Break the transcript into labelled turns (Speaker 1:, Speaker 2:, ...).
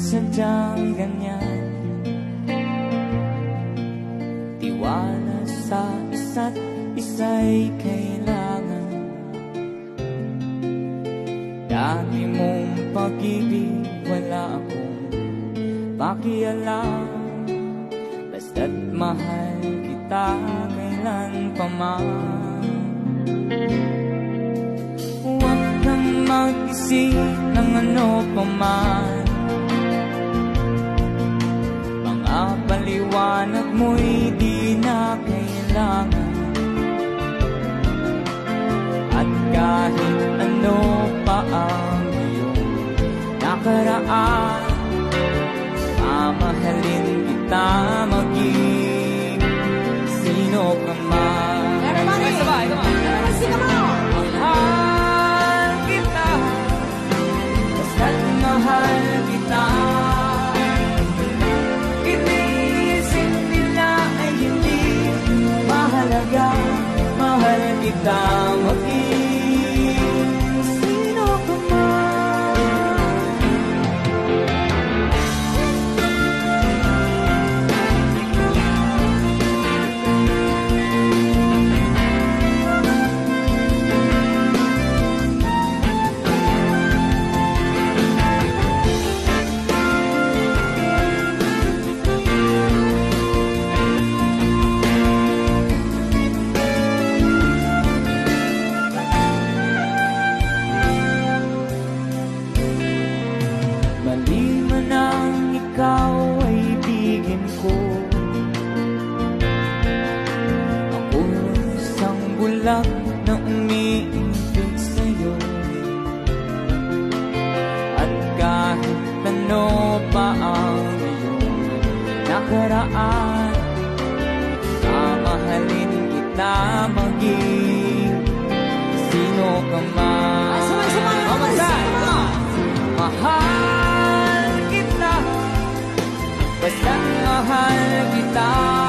Speaker 1: sadyang ganyan. Tiwala sa isa't isa'y kailangan. Dami mong pag-ibig, wala akong pakialam. Basta't mahal kita kailan pa man. Huwag kang mag-isip ng ano pa man. Mga paliwanag mo'y di na kailangan At kahit ano pa ang iyong nakaraan Mamahalin kita maging sino ka man
Speaker 2: Everybody!
Speaker 3: Sabay, come on.
Speaker 2: Everybody sing
Speaker 1: Mahalaga Mahal kita maging bulak na umiintig sa'yo. At kahit ano pa ang iyong nakaraan Mamahalin kita maging sino ka man. Mahal kita, basta mahal kita.